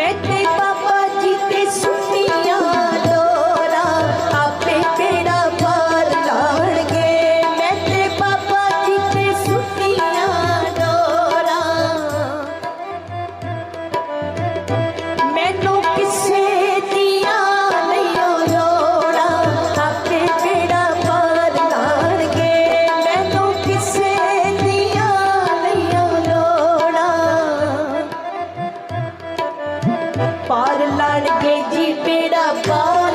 மெத்தை ਪਾਰ ਕੇ ਜੀ ਪੇੜਾ ਪਾਰ